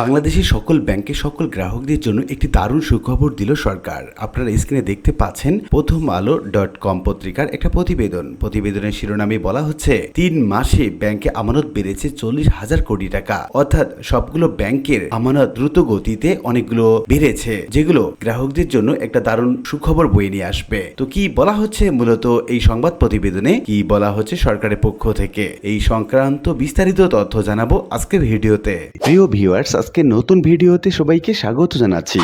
বাংলাদেশের সকল ব্যাংকের সকল গ্রাহকদের জন্য একটি দারুণ সুখবর দিল সরকার। আপনারা স্ক্রিনে দেখতে পাচ্ছেন প্রথম আলো ডট কম পত্রিকার একটা প্রতিবেদন। প্রতিবেদনের শিরোনামে বলা হচ্ছে, তিন মাসে ব্যাংকে আমানত বেড়েছে চল্লিশ হাজার কোটি টাকা। অর্থাৎ সবগুলো ব্যাংকের আমানত দ্রুত গতিতে অনেকগুলো বেড়েছে, যেগুলো গ্রাহকদের জন্য একটা দারুণ সুখবর বয়ে নিয়ে আসবে। তো কি বলা হচ্ছে মূলত এই সংবাদ প্রতিবেদনে? কি বলা হচ্ছে সরকারের পক্ষ থেকে? এই সংক্রান্ত বিস্তারিত তথ্য জানাব আজকের ভিডিওতে। প্রিয় ভিউয়ার্স আজকে নতুন ভিডিওতে সবাইকে স্বাগত জানাচ্ছি।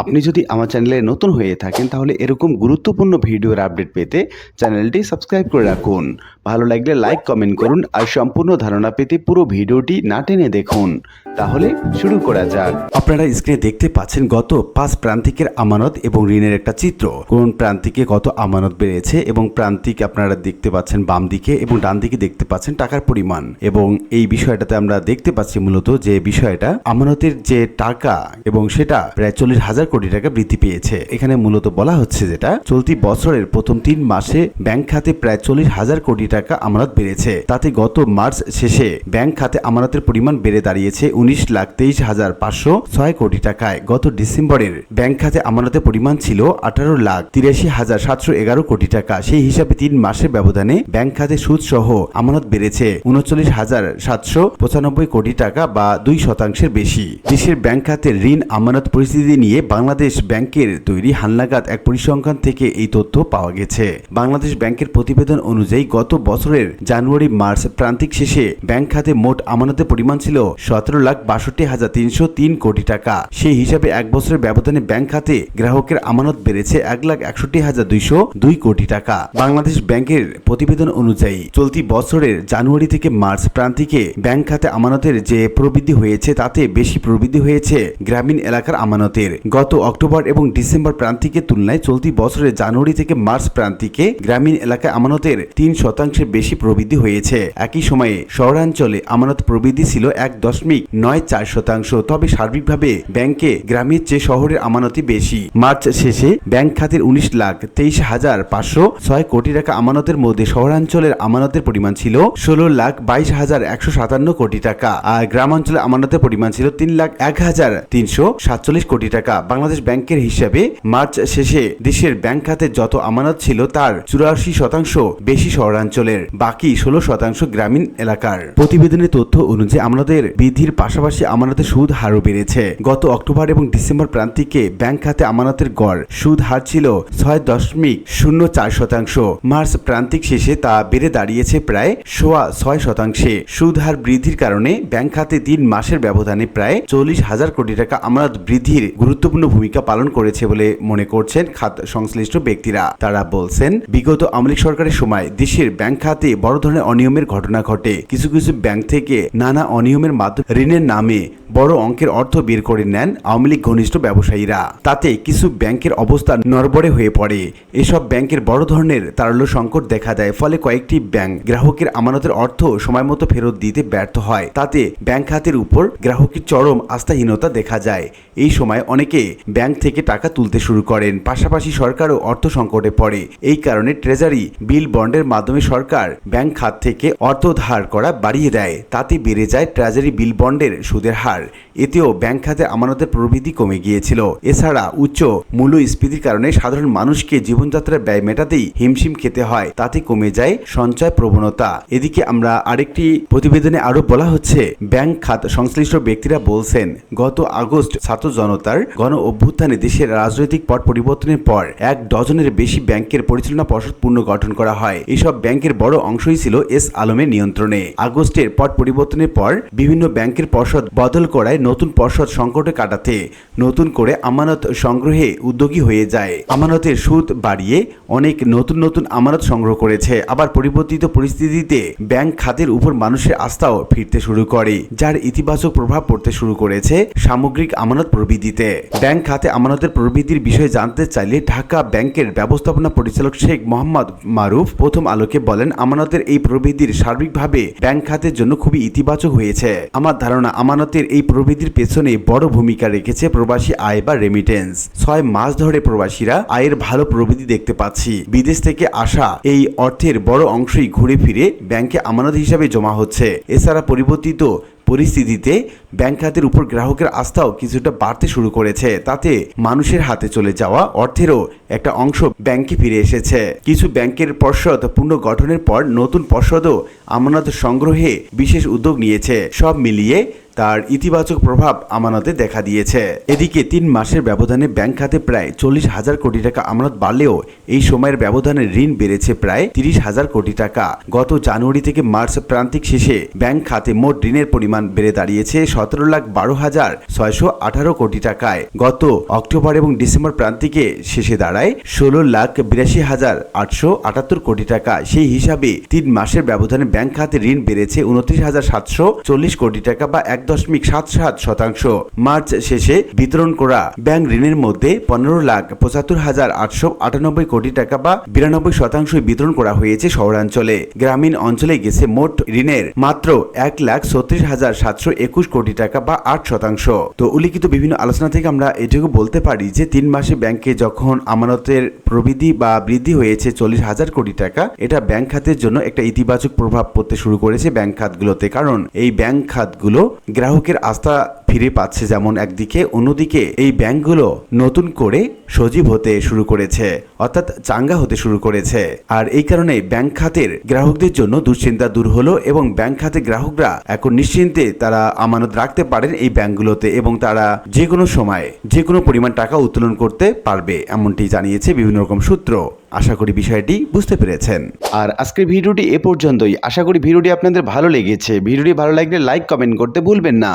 আপনি যদি আমার চ্যানেলে নতুন হয়ে থাকেন, তাহলে এরকম গুরুত্বপূর্ণ ভিডিওর আপডেট পেতে চ্যানেলটি সাবস্ক্রাইব করে রাখুন। ভালো লাগলে লাইক, কমেন্ট করুন আর সম্পূর্ণ ধারণা পেতে পুরো ভিডিওটি না টেনে দেখুন। তাহলে শুরু করা যাক। আপনারা স্ক্রিনে দেখতে পাচ্ছেন গত পাঁচ প্রান্তিকের আমানত এবং ঋণের একটা চিত্র। কোন প্রান্তিকে কত আমানত বেড়েছে এবং প্রান্তিক আপনারা দেখতে পাচ্ছেন বাম দিকে এবং ডান দিকে দেখতে পাচ্ছেন টাকার পরিমাণ। এবং এই বিষয়টাতে আমরা দেখতে পাচ্ছি মূলত যে বিষয়টা আমানতের যে টাকা এবং সেটা প্রায় চল্লিশ হাজার কোটি টাকা বৃদ্ধি পেয়েছে। এখানে মূলত বলা হচ্ছে যেটা, চলতি বছরের প্রথম তিন মাসে ব্যাংক খাতে প্রায় চল্লিশ হাজার কোটি টাকা আমানত বেড়েছে। তাতে গত মার্চ শেষে ব্যাংক খাতে আমানতের পরিমাণ বেড়ে দাঁড়িয়েছে উনিশ লাখ তেইশ হাজার পাঁচশো ছয় কোটি টাকায়। গত ডিসেম্বরের ব্যাংক খাতে আমানতের পরিমাণ ছিল আঠারো লাখ তিরাশি হাজার সাতশো এগারো কোটি টাকা। সেই হিসাবে তিন মাসের ব্যবধানে ব্যাংক খাতে সুদ সহ আমানত বেড়েছে উনচল্লিশ হাজার সাতশো পঁচানব্বই কোটি টাকা বা দুই শতাংশের বেশি। দেশের ব্যাংক খাতের ঋণ, আমানত পরিস্থিতি নিয়ে বাংলাদেশ ব্যাংকের তৈরি হালনাগাদ এক পরিসংখ্যান থেকে এই তথ্য পাওয়া গেছে। বাংলাদেশ ব্যাংকের প্রতিবেদন অনুযায়ী গত বছরের জানুয়ারি, মার্চ প্রান্তিক শেষে ব্যাংক খাতে মোট আমানতের পরিমাণ ছিল সতেরো লাখ বাষট্টি হাজার তিনশো তিন কোটি টাকা। সেই হিসাবে এক বছরের ব্যবধানে ব্যাংক খাতে গ্রাহকের আমানত বেড়েছে এক লাখ একষট্টি হাজার দুইশো দুই কোটি টাকা। বাংলাদেশ ব্যাংকের প্রতিবেদন অনুযায়ী চলতি বছরের জানুয়ারি থেকে মার্চ প্রান্তিকে ব্যাংক খাতে আমানতের যে প্রবৃদ্ধি হয়েছে তাতে বেশি প্রবৃদ্ধি হয়েছে গ্রামীণ এলাকার আমানতের। গত অক্টোবর এবং ডিসেম্বর প্রান্তিকের তুলনায় চলতি বছরের জানুয়ারি থেকে মার্চ প্রান্তিকে গ্রামীণ এলাকায় আমানতের তিন শতাংশের বেশি প্রবৃদ্ধি হয়েছে। একই সময়ে শহরাঞ্চলে আমানত প্রবৃদ্ধি ছিল এক দশমিক নয় চার শতাংশ, তবে সার্বিকভাবে ব্যাংকে গ্রামের চেয়ে শহরের আমানতই বেশি। মার্চ শেষে ব্যাংক খাতের উনিশ লাখ তেইশ হাজার পাঁচশো ছয় কোটি টাকা আমানতের মধ্যে শহরাঞ্চলের আমানতের পরিমাণ ছিল ষোলো লাখ বাইশ হাজার একশো সাতান্ন কোটি টাকা, আর গ্রামাঞ্চলে আমানতের পরিমাণ ছিল তিন লাখ এক হাজার তিনশো সাতচল্লিশ কোটি টাকা। বাংলাদেশ ব্যাংকের হিসাবে মার্চ শেষে দেশের ব্যাংক খাতে যত আমানত ছিল তার চুরাশি শতাংশ বেশি শহরাঞ্চলের, বাকি ষোলো শতাংশ গ্রামীণ এলাকার। প্রতিবেদনের তথ্য অনুযায়ী আমানতের বৃদ্ধির পাশাপাশি আমানতের সুদ হারও বেড়েছে। গত অক্টোবর এবং ডিসেম্বর প্রান্তিকে ব্যাংক খাতে আমানতের গড় সুদ হার ছিল ছয় দশমিক শূন্য চার শতাংশ। মার্চ প্রান্তিক শেষে তা বেড়ে দাঁড়িয়েছে প্রায় সোয়া ছয় শতাংশে। সুদ হার বৃদ্ধির কারণে ব্যাংক খাতে তিন মাসের ব্যবধানে প্রায় চল্লিশ হাজার কোটি টাকা আমানত বৃদ্ধির গুরুত্বপূর্ণ ভূমিকা পালন করেছে বলে মনে করছেন খাত সংশ্লিষ্ট ব্যক্তিরা। তারা বলছেন, বিগত আমলিক সরকারের সময় দেশের ব্যাংক খাতে বড় ধরনের অনিয়মের ঘটনা ঘটে। কিছু কিছু ব্যাংক থেকে নানা অনিয়মের মাধ্যমে ঋণের নামে বড় অঙ্কের অর্থ বের করে নেন আওয়ামী লীগ ঘনিষ্ঠ ব্যবসায়ীরা। তাতে কিছু ব্যাংকের অবস্থা নড়বড়ে হয়ে পড়ে। এসব ব্যাংকের বড় ধরনের তারল্য সংকট দেখা দেয়, ফলে কয়েকটি ব্যাংক গ্রাহকের আমানতের অর্থ সময়মতো ফেরত দিতে ব্যর্থ হয়। তাতে ব্যাংক খাতের উপর গ্রাহকের চরম আস্থাহীনতা দেখা যায়। এই সময় অনেকে ব্যাংক থেকে টাকা তুলতে শুরু করেন। পাশাপাশি সরকারও অর্থ সংকটে পড়ে। এই কারণে ট্রেজারি, বিল বন্ডের মাধ্যমে সরকার ব্যাংক খাত থেকে অর্থ ধার করা বাড়িয়ে দেয়। তাতে বেড়ে যায় ট্রেজারি, বিল বন্ডের সুদের হার। এতেও ব্যাংক খাতে আমানতের প্রবৃদ্ধি কমে গিয়েছিল। এছাড়া উচ্চ মূল্যস্ফীতির কারণে সাধারণ মানুষকে জীবনযাত্রার ব্যয় মেটাতেই হিমশিম খেতে হয়। তাতে কমে যায় সঞ্চয় প্রবণতা। এদিকে আমরা আরেকটি প্রতিবেদনে আরও বলা হচ্ছে, ব্যাংক খাত সংশ্লিষ্ট ব্যক্তিরা বলছেন, গত আগস্ট ছাত্র জনতার গণ অভ্যুত্থানে দেশের রাজনৈতিক পট পরিবর্তনের পর এক ডজনের বেশি ব্যাংকের পরিচালনা পর্ষদ পুনর্গঠন করা হয়। এসব ব্যাংকের বড় অংশই ছিল এস আলমের নিয়ন্ত্রণে। আগস্টের পট পরিবর্তনের পর বিভিন্ন ব্যাংকের পর্ষদ বদল করায় নতুন পর্ষদ সংকটে কাটাতে নতুন করে আমানত সংগ্রহে উদ্যোগী হয়ে যায়। আমানতের সুদ বাড়িয়ে অনেক নতুন নতুন আমানত সংগ্রহ করেছে। আবার পরিবর্তিত পরিস্থিতিতে ব্যাংক খাতের উপর মানুষের আস্থাও ফিরতে শুরু করে, যার ইতিবাচক প্রভাব পড়তে শুরু করেছে সামগ্রিক আমানত প্রবৃদ্ধিতে। ব্যাংক খাতে আমানতের প্রবৃদ্ধির বিষয়ে জানতে চাইলে ঢাকা ব্যাংকের ব্যবস্থাপনা পরিচালক শেখ মোহাম্মদ মারুফ প্রথম আলোকে বলেন, আমানতের এই প্রবৃদ্ধির সার্বিকভাবে ব্যাংক খাতের জন্য খুবই ইতিবাচক হয়েছে। আমার ধারণা, আমানতের এই প্রবৃদ্ধির পেছনে বড় ভূমিকা রেখেছে প্রবাসী আয় বা রেমিটেন্স ছয় মাস ধরে প্রবাসীরা আয়ের ভালো প্রবৃদ্ধি দেখতে পাচ্ছি। বিদেশ থেকে আসা এই অর্থের বড় অংশই ঘুরে ফিরে ব্যাংকে আমানত হিসাবে জমা হচ্ছে। এছাড়া পরিবর্তিত পরিস্থিতিতে ব্যাংক খাতের উপর গ্রাহকের আস্থাও কিছুটা বাড়তে শুরু করেছে। তাতে মানুষের হাতে চলে যাওয়া অর্থেরও একটা অংশ ব্যাংকে ফিরে এসেছে। কিছু ব্যাংকের পর্ষদ পুনর্গঠনের পর নতুন পর্ষদও আমানত সংগ্রহে বিশেষ উদ্যোগ নিয়েছে। সব মিলিয়ে তার ইতিবাচক প্রভাব আমানতে দেখা দিয়েছে। এদিকে তিন মাসের ব্যবধানে ব্যাংক খাতে প্রায় চল্লিশ হাজার কোটি টাকা আমানত বাড়লেও এই সময়ের ব্যবধানে ঋণ বেড়েছে প্রায় তিরিশ হাজার কোটি টাকা। গত জানুয়ারি থেকে মার্চ প্রান্তিক শেষে ব্যাংক খাতে মোট ঋণের পরিমাণ বেড়ে দাঁড়িয়েছে সতেরো লাখ বারো হাজার ছয়শো আঠারো কোটি টাকায়। গত অক্টোবর এবং ডিসেম্বর প্রান্তিকে শেষে দাঁড়ায় ষোলো লাখ বিরাশি হাজার আটশো আটাত্তর কোটি টাকা। সেই হিসাবে তিন মাসের ব্যবধানে ব্যাংক খাতে ঋণ বেড়েছে উনত্রিশ হাজার সাতশো চল্লিশ কোটি টাকা বা এক দশমিক সাত সাত শতাংশ। মার্চ শেষে বিতরণ করা ব্যাংক ঋণের মধ্যে পনেরো লাখ পঁচাত্তর হাজার আটশো আটানব্বই কোটি টাকা বা বিরানব্বই শতাংশ বিতরণ করা হয়েছে শহরাঞ্চলে। গ্রামীণ অঞ্চলে গেছে মোট ঋণের মাত্র এক লাখ ছত্রিশ হাজার সাতশো একুশ কোটি টাকা বা আট শতাংশ। তো উল্লিখিত বিভিন্ন আলোচনা থেকে আমরা এটুকু বলতে পারি যে, তিন মাসে ব্যাংকে যখন আমানতের প্রবৃদ্ধি বা বৃদ্ধি হয়েছে চল্লিশ হাজার কোটি টাকা, এটা ব্যাংক খাতের জন্য একটা ইতিবাচক প্রভাব পড়তে শুরু করেছে ব্যাংক খাতগুলোতে। কারণ এই ব্যাংক খাতগুলো গ্রাহকের আস্থা ফিরে পাচ্ছে যেমন একদিকে, অন্যদিকে এই ব্যাংকগুলো নতুন করে সজীব হতে শুরু করেছে, অর্থাৎ চাঙ্গা হতে শুরু করেছে। আর এই কারণে ব্যাংক খাতের গ্রাহকদের জন্য দুশ্চিন্তা দূর হলো এবং ব্যাংক খাতের গ্রাহকরা এখন নিশ্চিন্তে তারা আমানত রাখতে পারেন এই ব্যাংকগুলোতে এবং তারা যে কোনো সময়ে যে কোনো পরিমাণ টাকা উত্তোলন করতে পারবে, এমনটি জানিয়েছে বিভিন্ন রকম সূত্র। আশা করি বিষয়টি বুঝতে পেরেছেন। আর আজকের ভিডিওটি এ পর্যন্তই। আশা করি ভিডিওটি আপনাদের ভালো লেগেছে। ভিডিওটি ভালো লাগলে লাইক, কমেন্ট করতে ভুলবেন না।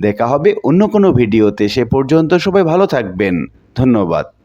দেখা হবে অন্য কোনো ভিডিওতে। সে পর্যন্ত সবাই ভালো থাকবেন। ধন্যবাদ।